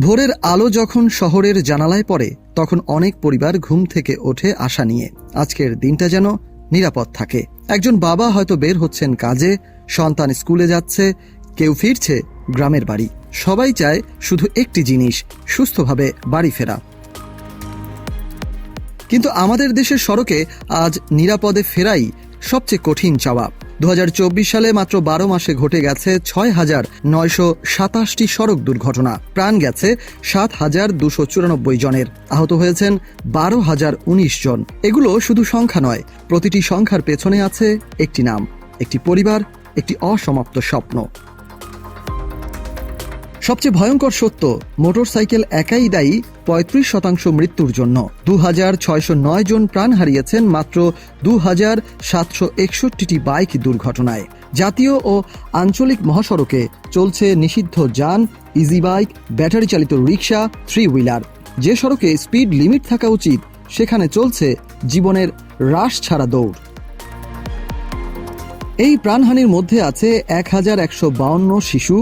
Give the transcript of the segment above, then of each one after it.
ভোরের আলো যখন শহরের জানালায় পড়ে, তখন অনেক পরিবার ঘুম থেকে ওঠে আশা নিয়ে। আজকের দিনটা যেন নিরাপদ থাকে। একজন বাবা হয়তো বের হচ্ছেন কাজে, সন্তান স্কুলে যাচ্ছে, কেউ ফিরছে গ্রামের বাড়ি। সবাই চায় শুধু একটি জিনিস, সুস্থভাবে বাড়ি ফেরা। কিন্তু আমাদের দেশের সড়কে আজ নিরাপদে ফেরাই সবচেয়ে কঠিন চাওয়া। দু হাজার চব্বিশ সালে মাত্র বারো মাসে ঘটে গেছে ছয় হাজার নয়শো সাতাশটি সড়ক দুর্ঘটনা। প্রাণ গেছে সাত হাজার দুশো চুরানব্বই জনের। আহত হয়েছেন বারো হাজার উনিশ জন। এগুলো শুধু সংখ্যা নয়, প্রতিটি সংখ্যার পেছনে আছে একটি নাম, একটি পরিবার, একটি অসমাপ্ত স্বপ্ন। সবচেয়ে ভয়ঙ্কর সত্য, মোটরসাইকেল একাই দায়ী, পঁয়ত্রিশ শতাংশ মৃত্যুর জন্য। দু হাজার ছয়শো নয় জন প্রাণ হারিয়েছেন মাত্র দু হাজার সাতশো বাইক দুর্ঘটনায়। জাতীয় ও আঞ্চলিক মহাসড়কে চলছে নিষিদ্ধ যান ইজি বাইক ব্যাটারি চালিত রিক্সা থ্রি হুইলার যে সড়কে স্পিড লিমিট থাকা উচিত, সেখানে চলছে জীবনের হ্রাস ছাড়া দৌড়। এই প্রাণহানির মধ্যে আছে এক হাজার একশো বাউন্ন শিশু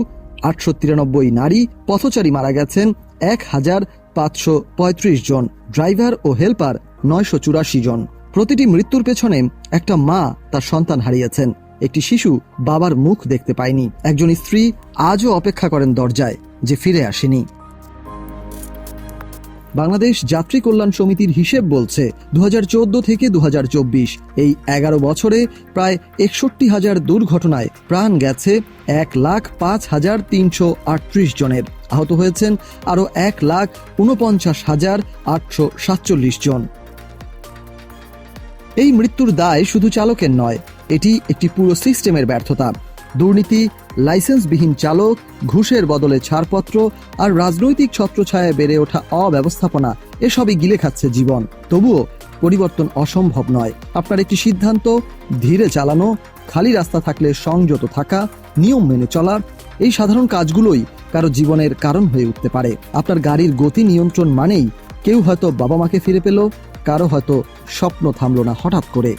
আটশো তিরানব্বই নারী পথচারী মারা গেছেন এক হাজার পাঁচশো পঁয়ত্রিশ জন। ড্রাইভার ও হেল্পার নয়শো চুরাশি জন। প্রতিটি মৃত্যুর পেছনে একটা মা তার সন্তান হারিয়েছেন। একটি শিশু বাবার মুখ দেখতে পায়নি। একজন স্ত্রী আজও অপেক্ষা করেন দরজায়, যে ফিরে আসেনি। বাংলাদেশ যাত্রী কল্যাণ সমিতির হিসেব বলছে দু হাজার চোদ্দ থেকে দু হাজার চব্বিশ। এই এগারো বছরে প্রায় একষট্টি হাজার দুর্ঘটনায় প্রাণ গেছে এক লাখ পাঁচ হাজার তিনশো আটত্রিশ জনের। আহত হয়েছেন আরও এক লাখ উনপঞ্চাশ হাজার আটশো সাতচল্লিশ জন। এই মৃত্যুর দায় শুধু চালকের নয়, এটি একটি পুরো সিস্টেমের ব্যর্থতা। দুর্নীতি, লাইসেন্সবিহীন চালক, ঘুষের বদলে ছাড়পত্র আর রাজনৈতিক ছত্রছায়ায় বেড়ে ওঠা অব্যবস্থাপনা, এসবই গিলে খাচ্ছে জীবন। তবুও পরিবর্তন অসম্ভব নয়। আপনার একটি সিদ্ধান্ত, ধীরে চালানো, খালি রাস্তা থাকলে সংযত থাকা, নিয়ম মেনে চলা, এই সাধারণ কাজগুলোই কারও জীবনের কারণ হয়ে উঠতে পারে। আপনার গাড়ির গতি নিয়ন্ত্রণ মানেই কেউ হয়তো বাবা মাকে ফিরে পেল, কারও হয়তো স্বপ্ন থামলো না হঠাৎ করে।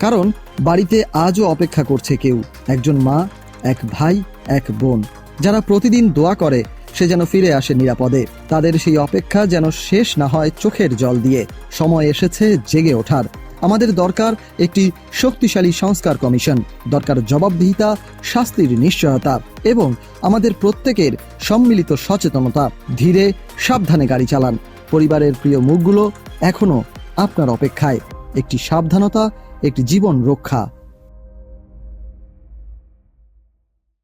কারণ বাড়িতে আজও অপেক্ষা করছে কেউ, একজন মা, এক ভাই, এক বোন। যারা প্রতিদিন দোয়া করে, সে যেন ফিরে আসে নিরাপদে। তাদের সেই অপেক্ষা যেন শেষ না হয় চোখের জল দিয়ে। সময় এসেছে জেগে ওঠার। আমাদের দরকার একটি শক্তিশালী সংস্কার কমিশন, দরকার জবাবদিহিতা, শাস্তির নিশ্চয়তা এবং আমাদের প্রত্যেকের সম্মিলিত সচেতনতা। ধীরে, সাবধানে গাড়ি চালান। পরিবারের প্রিয় মুখগুলো এখনও আপনার অপেক্ষায়। একটি সাবধানতা একটি জীবন রক্ষা।